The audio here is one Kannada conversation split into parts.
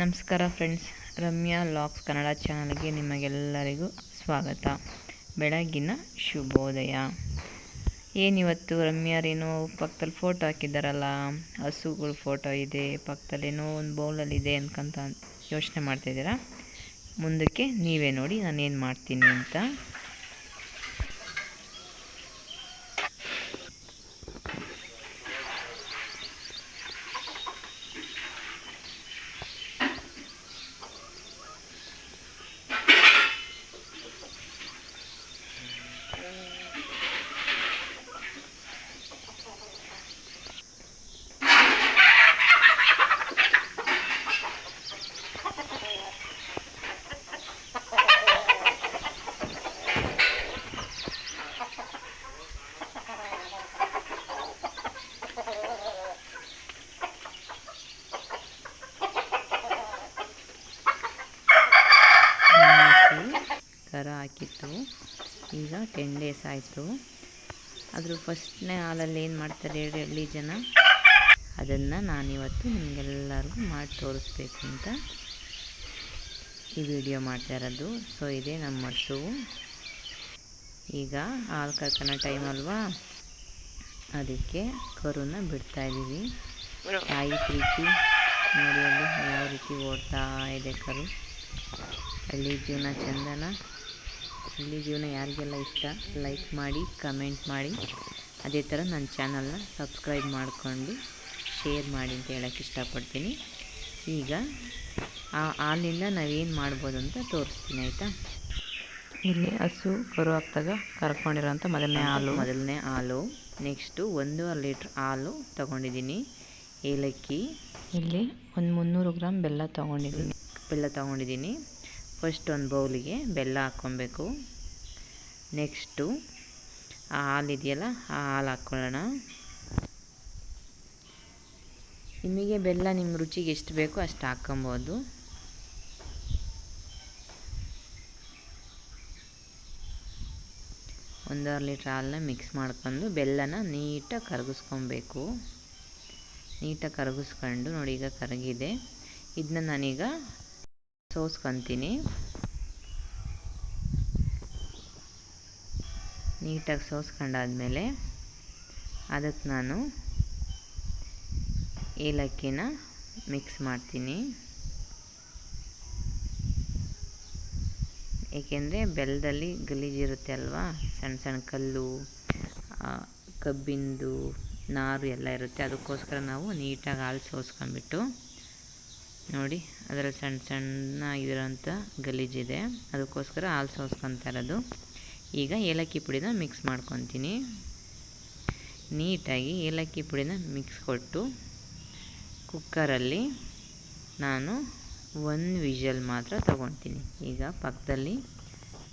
ನಮಸ್ಕಾರ ಫ್ರೆಂಡ್ಸ್, ರಮ್ಯಾ ಲಾಕ್ಸ್ ಕನ್ನಡ ಚಾನಲ್ಗೆ ನಿಮಗೆಲ್ಲರಿಗೂ ಸ್ವಾಗತ. ಬೆಳಗಿನ ಶುಭೋದಯ. ಏನಿವತ್ತು ರಮ್ಯಾರೇನೋ ಪಕ್ಕದಲ್ಲಿ ಫೋಟೋ ಹಾಕಿದ್ದಾರಲ್ಲ, ಹಸುಗಳ ಫೋಟೋ ಇದೆ, ಪಕ್ಕದಲ್ಲಿ ಒಂದು ಒಂದು ಬೌಲಲ್ಲಿದೆ ಅನ್ಕೊಂತ ಯೋಚನೆ ಮಾಡ್ತಾಯಿದ್ದೀರಾ ಮುಂದಕ್ಕೆ ನೀವೇ ನೋಡಿ, ನಾನೇನು ಮಾಡ್ತೀನಿ ಅಂತ. ಹಾಕಿತ್ತು ಈಗ ಟೆನ್ ಡೇಸ್ ಆಯಿತು. ಅದ್ರ ಫಸ್ಟ್ನೇ ಹಾಲಲ್ಲಿ ಏನು ಮಾಡ್ತಾರೆ ಹೇಳಿ ಹಳ್ಳಿ ಜನ? ಅದನ್ನು ನಾನಿವತ್ತು ನಿಮಗೆಲ್ಲರಿಗೂ ಮಾಡಿ ತೋರಿಸ್ಬೇಕು ಅಂತ ಈ ವಿಡಿಯೋ ಮಾಡ್ತಾ ಇರೋದು. ಸೊ ಇದೇ ನಮ್ಮ ಹಸು. ಈಗ ಹಾಲು ಕರ್ಕೊಳೋ ಟೈಮ್ ಅಲ್ವಾ? ಅದಕ್ಕೆ ಕರುನ ಬಿಡ್ತಾ ಇದ್ದೀವಿ ತಾಯಿ ಪ್ರೀತಿ. ನೋಡಿ ಅಲ್ಲಿ ಯಾವ ರೀತಿ ಓಡ್ತಾ ಇದೆ ಕರು. ಹಳ್ಳಿ ಜೀವನ ಚಂದನ. ಹಳ್ಳಿ ಜೀವನ ಯಾರಿಗೆಲ್ಲ ಇಷ್ಟ ಲೈಕ್ ಮಾಡಿ ಕಮೆಂಟ್ ಮಾಡಿ. ಅದೇ ಥರ ನನ್ನ ಚಾನಲ್ನ ಸಬ್ಸ್ಕ್ರೈಬ್ ಮಾಡಿಕೊಂಡು ಶೇರ್ ಮಾಡಿ ಅಂತ ಹೇಳೋಕ್ಕೆ ಇಷ್ಟಪಡ್ತೀನಿ. ಈಗ ಆ ಹಾಲಿಂದ ನಾವೇನು ಮಾಡ್ಬೋದು ಅಂತ ತೋರಿಸ್ತೀನಿ ಆಯಿತಾ? ಇಲ್ಲಿ ಹಸು ಕರು ಹಾಕ್ದಾಗ ಕರ್ಕೊಂಡಿರೋಂಥ ಮೊದಲನೇ ಹಾಲು. ಮೊದಲನೇ ಹಾಲು. ನೆಕ್ಸ್ಟು ಒಂದೂವರೆ ಲೀಟ್ರ್ ಹಾಲು ತೊಗೊಂಡಿದ್ದೀನಿ. ಏಲಕ್ಕಿ. ಇಲ್ಲಿ ಒಂದು ಮುನ್ನೂರು ಗ್ರಾಮ್ ಬೆಲ್ಲ ತೊಗೊಂಡಿದ್ದೀನಿ. ಬೆಲ್ಲ ತೊಗೊಂಡಿದ್ದೀನಿ. ಫಸ್ಟ್ ಒಂದು ಬೌಲಿಗೆ ಬೆಲ್ಲ ಹಾಕ್ಕೊಬೇಕು. ನೆಕ್ಸ್ಟು ಆ ಹಾಲು ಇದೆಯಲ್ಲ, ಆ ಹಾಲು ಹಾಕ್ಕೊಳ್ಳೋಣ. ನಿಮಗೆ ಬೆಲ್ಲ ನಿಮ್ಮ ರುಚಿಗೆ ಎಷ್ಟು ಬೇಕೋ ಅಷ್ಟು ಹಾಕ್ಕೊಬೋದು. ಒಂದೂವರೆ ಲೀಟ್ರ್ ಹಾಲನ್ನ ಮಿಕ್ಸ್ ಮಾಡ್ಕೊಂಡು ಬೆಲ್ಲನ ನೀಟಾಗಿ ಕರಗಿಸ್ಕೊಬೇಕು. ನೀಟಾಗಿ ಕರಗಿಸ್ಕೊಂಡು ನೋಡಿ ಈಗ ಕರಗಿದೆ. ಇದನ್ನ ನಾನೀಗ ಸೋಸ್ಕೊತೀನಿ ನೀಟಾಗಿ ಸೋಸ್ಕೊಂಡಾದ್ಮೇಲೆ ಅದಕ್ಕೆ ನಾನು ಏಲಕ್ಕಿನ ಮಿಕ್ಸ್ ಮಾಡ್ತೀನಿ. ಏಕೆಂದರೆ ಬೆಲ್ಲದಲ್ಲಿ ಗಲೀಜಿರುತ್ತೆ ಅಲ್ವಾ? ಸಣ್ಣ ಸಣ್ಣ ಕಲ್ಲು ಕಬ್ಬಿಂದು, ನಾರು ಎಲ್ಲ ಇರುತ್ತೆ. ಅದಕ್ಕೋಸ್ಕರ ನಾವು ನೀಟಾಗಿ ಹಾಲು ಸೋಸ್ಕೊಂಬಿಟ್ಟು ನೋಡಿ, ಅದರಲ್ಲಿ ಸಣ್ಣ ಸಣ್ಣ ಇರೋಂಥ ಗಲೀಜಿದೆ. ಅದಕ್ಕೋಸ್ಕರ ಹಾಲು ಸೋಸ್ಕೊತಾ ಇರೋದು. ಈಗ ಏಲಕ್ಕಿ ಪುಡಿನ ಮಿಕ್ಸ್ ಮಾಡ್ಕೊತೀನಿ. ನೀಟಾಗಿ ಏಲಕ್ಕಿ ಪುಡಿನ ಮಿಕ್ಸ್ ಕೊಟ್ಟು ಕುಕ್ಕರಲ್ಲಿ ನಾನು ಒಂದು ವಿಷಲ್ ಮಾತ್ರ ತೊಗೊತೀನಿ. ಈಗ ಪಕ್ಕದಲ್ಲಿ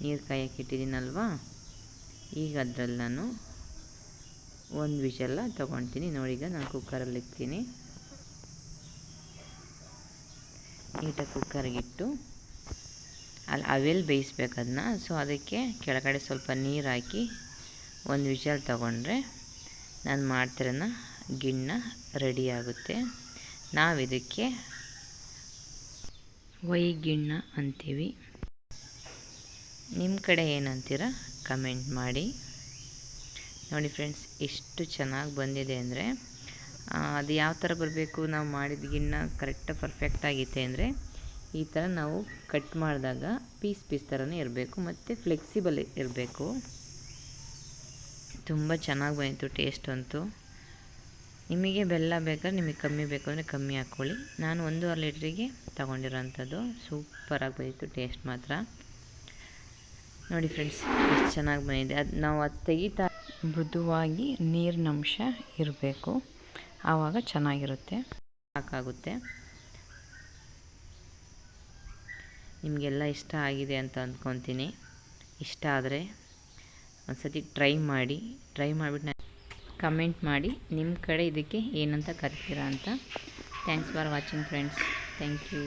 ನೀರು ಕಾಯಕ್ಕೆ ಇಟ್ಟಿದ್ದೀನಲ್ವಾ? ಈಗ ಅದರಲ್ಲಿ ನಾನು ಒಂದು ವಿಷಲ್ಲ ತೊಗೊತೀನಿ. ನೋಡಿ, ಈಗ ನಾನು ಕುಕ್ಕರಲ್ಲಿ ಇಕ್ತೀನಿ ನೀಟಾಗಿ ಕುಕ್ಕರ್ಗಿಟ್ಟು ಅಲ್ಲಿ ಅವೆಲ್ಲಿ ಬೇಯಿಸ್ಬೇಕು ಅದನ್ನ. ಸೊ ಅದಕ್ಕೆ ಕೆಳಗಡೆ ಸ್ವಲ್ಪ ನೀರು ಹಾಕಿ ಒಂದು ವಿಷಲ್ ತಗೊಂಡ್ರೆ ನಾನು ಮಾಡ್ತಿರೋನ ಗಿಣ್ಣ ರೆಡಿ ಆಗುತ್ತೆ. ನಾವು ಇದಕ್ಕೆ ವೈಗಿಣ್ಣ ಅಂತೀವಿ. ನಿಮ್ಮ ಕಡೆ ಏನಂತೀರ? ಕಮೆಂಟ್ ಮಾಡಿ. ನೋಡಿ ಫ್ರೆಂಡ್ಸ್ ಎಷ್ಟು ಚೆನ್ನಾಗಿ ಬಂದಿದೆ ಅಂದರೆ ಅದು ಯಾವ ಥರ ಬರಬೇಕು ನಾವು ಮಾಡಿದ ಗಿಣ್ಣ ಕರೆಕ್ಟ್ ಪರ್ಫೆಕ್ಟ್ ಆಗೈತೆ ಅಂದರೆ ಈ ಥರ ನಾವು ಕಟ್ ಮಾಡಿದಾಗ ಪೀಸ್ ಪೀಸ್ ಥರನೇ ಇರಬೇಕು ಮತ್ತು ಫ್ಲೆಕ್ಸಿಬಲ್ ಇರಬೇಕು. ತುಂಬ ಚೆನ್ನಾಗಿ ಬಂದಿತ್ತು ಟೇಸ್ಟ್ ಅಂತೂ. ನಿಮಗೆ ಬೆಲ್ಲ ಬೇಕಾದ್ರೆ ನಿಮಗೆ ಕಮ್ಮಿ ಬೇಕು ಅಂದರೆ ಕಮ್ಮಿ ಹಾಕ್ಕೊಳ್ಳಿ ನಾನು ಒಂದೂವರೆ ಲೀಟ್ರಿಗೆ ತೊಗೊಂಡಿರೋಂಥದ್ದು. ಸೂಪರಾಗಿ ಬಂದಿತ್ತು ಟೇಸ್ಟ್ ಮಾತ್ರ. ನೋಡಿ ಫ್ರೆಂಡ್ಸ್ ಎಷ್ಟು ಚೆನ್ನಾಗಿ ಬಂದಿದೆ. ಅದು ನಾವು ಅದು ತೆಗಿತಾ ಮೃದುವಾಗಿ ನೀರಿನಂಶ ಇರಬೇಕು. ಆವಾಗ ಚೆನ್ನಾಗಿರುತ್ತೆ. ಸಾಕಾಗುತ್ತೆ. ನಿಮಗೆಲ್ಲ ಇಷ್ಟ ಆಗಿದೆ ಅಂತ ಅಂದ್ಕೊತೀನಿ ಇಷ್ಟ ಆದರೆ ಒಂದು ಸತಿ ಟ್ರೈ ಮಾಡಿ, ಟ್ರೈ ಮಾಡಿಬಿಟ್ಟು ನಾನು ಕಮೆಂಟ್ ಮಾಡಿ ನಿಮ್ಮ ಕಡೆ ಇದಕ್ಕೆ ಏನಂತ ಕರಿತೀರಾ ಅಂತ. Thanks for watching friends thank you